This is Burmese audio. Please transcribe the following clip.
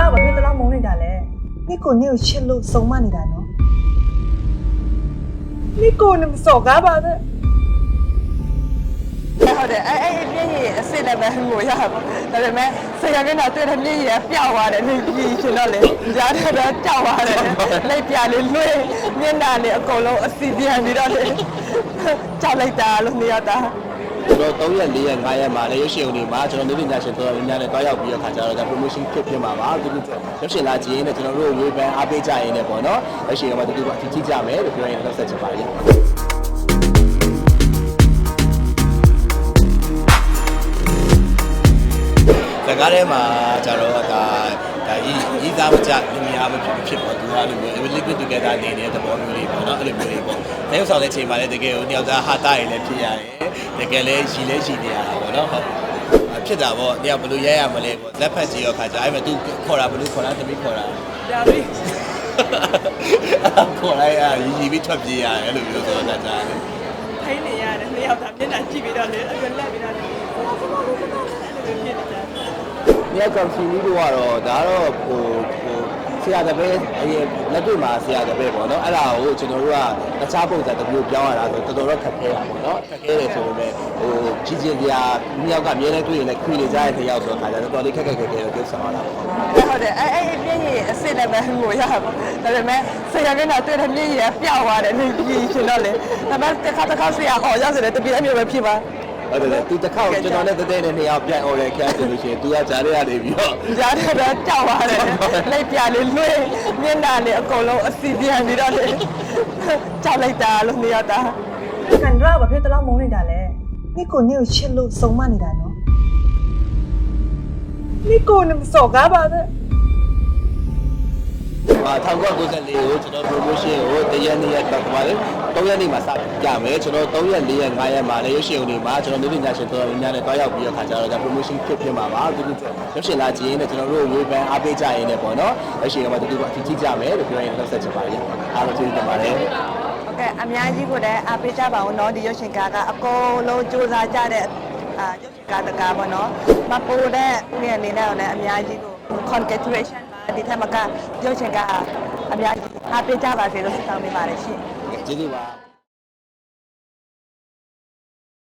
ဘာဖြစ်တလောက်မုန်းနေတာလဲနိကိုနေကိုချစ်လို့စုံမနေတာနော်နိကိုနေမစော်ကားပါနဲ့ဟုတ်တယ်အဲ့အဲ့ပြည့်ရည်အစ်စ်လည်းပဲငိုရပါဒါပေမဲ့ဆရာကလည်းတွေ့တဲ့ပြည့်ရည်ပျောက်သွားတယ်နေပြီးရှင်တော့လေကြားတယ်တော့ကြောက်သွားတယ်လက်ပြလေးလွှဲမျက်နှာလေးအကုန်လုံးအစီပြန်ပြီးတော့လေကြောက်လိုက်တာလို့နေရတာ ကျွန်တော်3ရက်4ရက်5ရက်မှာလည်းရုပ်ရှင်ဦးနေမှာကျွန်တော်လူပညာရှင်တော်တော်များများနဲ့တွားရောက်ပြီးတော့ခါကြတော့ဒါ promotion ဖြစ်ဖြစ်မှာပါဒီလိုရုပ်ရှင်လာကြည့်ရင်လည်းကျွန်တော်တို့ဝေဖန်အားပေးကြရင်လည်းပေါ့နော်ရုပ်ရှင်ကမှတူတူအထီးကြီးကြမယ်လို့ပြောရင်တော့ဆက်ချင်ပါတယ်စကားထဲမှာကျတော့ဒါဒါဤဤသားမကြ လင်မယားမဖြစ်ဖြစ်ပေါ့သူကလိုမျိုး liquid together နေနေတဲ့သဘောမျိုးလေးပေါ့နော်အဲ့လိုမျိုးလေးပေါ့။တရုပ်ဆောင်တဲ့အချိန်မှာလည်းတကယ်ကိုတယောက်သားဟာတာရည်လည်းဖြစ်ရတယ်။တကယ်လည်းရှိလည်းရှိနေရတာပေါ့နော်ဟုတ်။ဖြစ်တာပေါ့။တယောက်ဘယ်လိုရဲရမလဲပေါ့။လက်ဖက်ကြီးရောခါကြအဲ့မဲ့သူခေါ်တာဘယ်လိုခေါ်တာတမိခေါ်တာဒါပြီးခေါ်လိုက်ရရီရီပြီးထွက်ပြေးရတယ်အဲ့လိုမျိုးဆိုတော့ကြာတယ်ထိုင်းနေရတယ်နှစ်ယောက်သားမျက်နှာကြည့်ပြီးတော့လေအရွယ်လက်ပြီးတော့လေဖြစ်နေကြတယ်။မြေကောင်စီကြီးတို့ကတော့ဒါကတော့ဟိုဟို ဆရာတပည့်အရင်လက်တွေ့မှာဆရာတပည့်ပေါ့နော်အဲ့ဒါကိုကျွန်တော်တို့ကတခြားပုံစံတစ်မျိုးပြောင်းရတာဆိုတော်တော်တော့ခက်ခဲတာပေါ့နော်ခက်ခဲတယ်ဆိုပေမဲ့ဟိုကြီးချင်းပြာမြောက်ကအမြဲတမ်းတွေ့ရင်လည်းခွေနေကြတဲ့တစ်ယောက်ဆိုတော့ခါကြတော့တော်တော်လေးခက်ခက်ခဲခဲတော့ပြုတ်ဆောင်ရတာပေါ့ဟုတ်တယ်အဲ့အဲ့ပြည့်ရည်အစ်စ်လည်းပဲငိုရပါဒါပေမဲ့ဆရာကလည်းတွေ့တဲ့ပြည့်ရည်ပျောက်သွားတယ်နေပြီးရှင်တော့လေဒါပေမဲ့တစ်ခါတစ်ခါဆရာဟောရဆိုတယ်တပည့်အမျိုးပဲဖြစ်ပါ ဟုတ်တယ်သူတစ်ခေါက်ကျွန်တော်နဲ့တတဲနဲ့နှစ်ယောက်ပြိုင် order ခန်းဆိုလို့ရှိရင် तू ကကြားရရတယ်ပြီးတော့ကြားတယ်တော့ကြောက်ပါတယ်လက်ပြလေးလွှဲမျက်နှာလေးအကုန်လုံးအစီပြန်ပြီးတော့လေကြောက်လိုက်တာလို့နေရတာကန်ဒရာဘာဖြစ်တလောက်မုန်းနေတာလဲနိကိုနေကိုချစ်လို့စုံမနေတာနော်နိကိုနေမစော်ကားပါနဲ့ အာ1994ကိုကျွန်တော် promotion ကိုတရက်နေ့ရက်တော့ပါလေ3ရက်နေ့မှာစပြမယ်ကျွန်တော်3ရက်4ရက်5ရက်မှာလည်းရုပ်ရှင်ဦးနေမှာကျွန်တော်လူပညာရှင်တော်တော်များများနဲ့တွားရောက်ပြီးတော့ခါကြတော့ဒါ promotion ဖြစ်ဖြစ်မှာပါဒီလိုရုပ်ရှင်လာကြည့်ရင်လည်းကျွန်တော်တို့ဝေဖန်အားပေးကြရင်လည်းပေါ့နော်ရုပ်ရှင်ကမှတူတူအထီးကြီးကြမယ်လို့ပြောရင်တော့ဆက်ချင်ပါတယ်အားလုံးကျေးဇူးတင်ပါတယ် ဟုတ်ကဲ့အများကြီးကိုလည်းအားပေးကြပါဦးเนาะဒီရုပ်ရှင်ကားကအကုန်လုံးစူးစမ်းကြတဲ့အာရုပ်ရှင်ကားတကားပေါ့เนาะမပိုတဲ့ဦးရဲ့အနေနဲ့တော့လည်းအများကြီးကို congratulation ပါ ဒီထက်မကရုပ်ရှင်ကားအများကြီးအားပေးကြပါစေလို့ဆုတောင်းပေးပါတယ်ရှင်ကျေးဇူးပါ